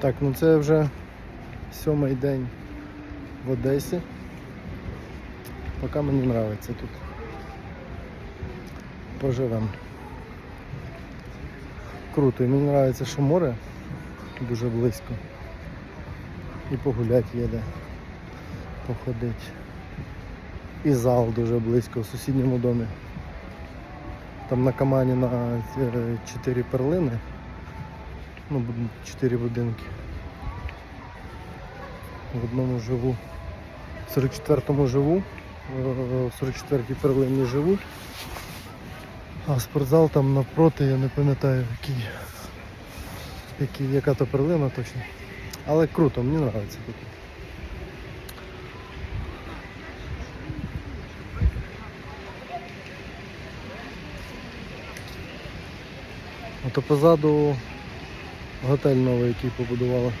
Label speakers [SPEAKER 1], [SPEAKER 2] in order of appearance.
[SPEAKER 1] Так, ну це вже сьомий день в Одесі. Поки мені подобається тут. Поживемо. Круто, і мені подобається, що море дуже близько. І погуляти є де, походити. І зал дуже близько в сусідньому домі. Там на Камані на 4 перлини. Ну, 4 будинки. В одному живу. В 44-му живу, е, в 44-й перлині живу. А спортзал там напроти, я не пам'ятаю який, який, яка то перлина точно. Але круто, мені подобається тут. Ото позаду готель новий, який побудували.